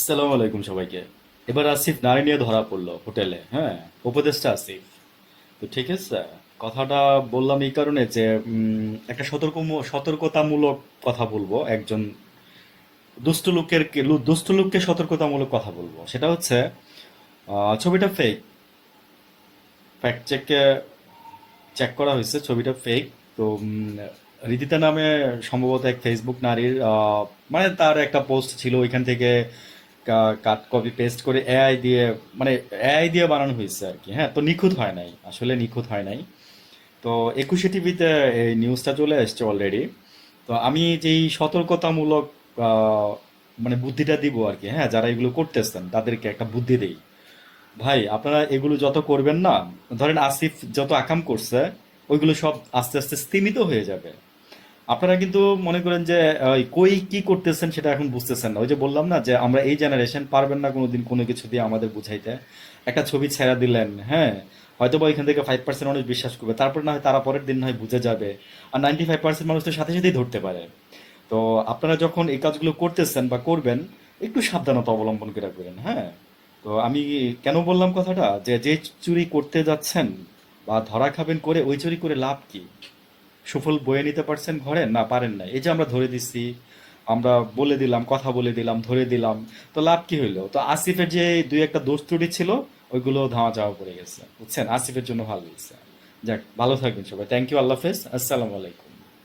আসসালামু আলাইকুম সবাইকে। এবার আসিফ নারী নিয়ে ধরা পড়ল হোটেলে হ্যাঁ? উপদেশটা আসিফ। তো ঠিক আছে, কথাটা বললাম এই কারণে যে একটা সতর্ক সতর্কতামূলক কথা বলব, একজন দুষ্ট লোকের দুষ্ট লোককে সতর্কতামূলক কথা বলব। সেটা হচ্ছে ছবিটা ফেক ফ্যাক্ট চেকে চেক করা হয়েছে, ছবিটা ফেক তো রিদিতা নামে সম্ভবত এক ফেসবুক নারীর মানে তার একটা পোস্ট ছিল ওইখান থেকে কাট কপি পেস্ট করে এআই দিয়ে মানে এআই দিয়ে বানানো হয়েছে আর কি হ্যাঁ তো নিখুঁত হয় নাই, আসলে নিখুঁত হয় নাই। তো একুশে টিভিতে এই নিউজটা চলে এসছে অলরেডি তো আমি যেই সতর্কতামূলক মানে বুদ্ধিটা দিব আর কি হ্যাঁ যারা এগুলো করতেছেন, তাদেরকে একটা বুদ্ধি দেই। ভাই, আপনারা এগুলো যত করবেন না, ধরেন আসিফ যত আকাম করছে, ওইগুলো সব আস্তে আস্তে স্তীমিত হয়ে যাবে। আপনারা কিন্তু মনে করেন যে কই কি করতেছেন সেটা এখন বুঝতেছেন না। ওই যে বললাম না যে, আমরা এই জেনারেশন পারবেন না কোনোদিন কোনো কিছু দিয়ে আমাদের বুঝাইতে। একটা ছবি ছেড়া দিলেন হ্যাঁ? হয়তো বা ওইখান থেকে ফাইভ পার্সেন্ট মানুষ বিশ্বাস করবে। তারপর না হয় তারা পরের দিন হয় বুঝে যাবে। আর নাইনটি ফাইভ পার্সেন্ট মানুষ তো সাথে সাথেই ধরতে পারে। তো আপনারা যখন এই কাজগুলো করতেছেন বা করবেন, একটু সাবধানতা অবলম্বন করে রাখবেন হ্যাঁ? তো আমি কেন বললাম কথাটা? যে যে চুরি করতে যাচ্ছেন বা ধরা খাবেন করে, ওই চুরি করে লাভ কি? সুফল বয়ে নিতে পারছেন ঘরে? না, পারেন না এই যে আমরা ধরে দিচ্ছি আমরা বলে দিলাম, কথা বলে দিলাম, ধরে দিলাম, তো লাভ কি হইল? তো আসিফের যে দুই একটা দোষ ত্রুটি ছিল, ওইগুলো ধাওয়া যাওয়া পড়ে গেছে। বুঝছেন? আসিফের জন্য ভালো হয়েছে। যাক, ভালো থাকবেন সবাই। থ্যাংক ইউ আল্লাহ হাফেজ। আসসালামু আলাইকুম।